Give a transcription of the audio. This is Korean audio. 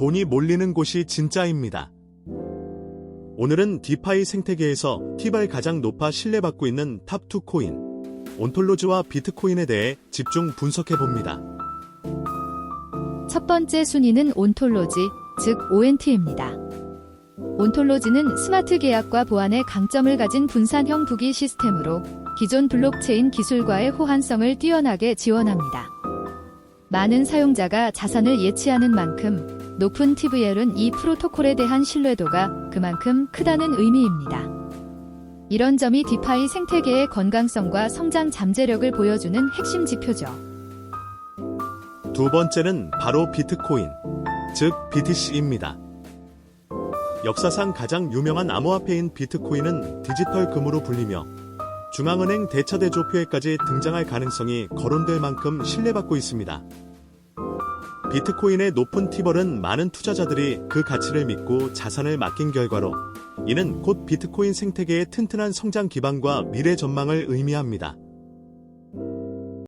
돈이 몰리는 곳이 진짜입니다. 오늘은 디파이 생태계에서 티발 가장 높아 신뢰받고 있는 탑2 코인, 온톨로즈와 비트코인에 대해 집중 분석해 봅니다. 첫 번째 순위는 온톨로지, 즉 ONT입니다. 온톨로지는 스마트 계약과 보안의 강점을 가진 분산형 부기 시스템으로 기존 블록체인 기술과의 호환성을 뛰어나게 지원합니다. 많은 사용자가 자산을 예치하는 만큼 높은 TVL은 이 프로토콜에 대한 신뢰도가 그만큼 크다는 의미입니다. 이런 점이 디파이 생태계의 건강성과 성장 잠재력을 보여주는 핵심 지표죠. 두 번째는 바로 비트코인, 즉 BTC입니다. 역사상 가장 유명한 암호화폐인 비트코인은 디지털 금으로 불리며 중앙은행 대차대조표에까지 등장할 가능성이 거론될 만큼 신뢰받고 있습니다. 비트코인의 높은 티벌은 많은 투자자들이 그 가치를 믿고 자산을 맡긴 결과로 이는 곧 비트코인 생태계의 튼튼한 성장 기반과 미래 전망을 의미합니다.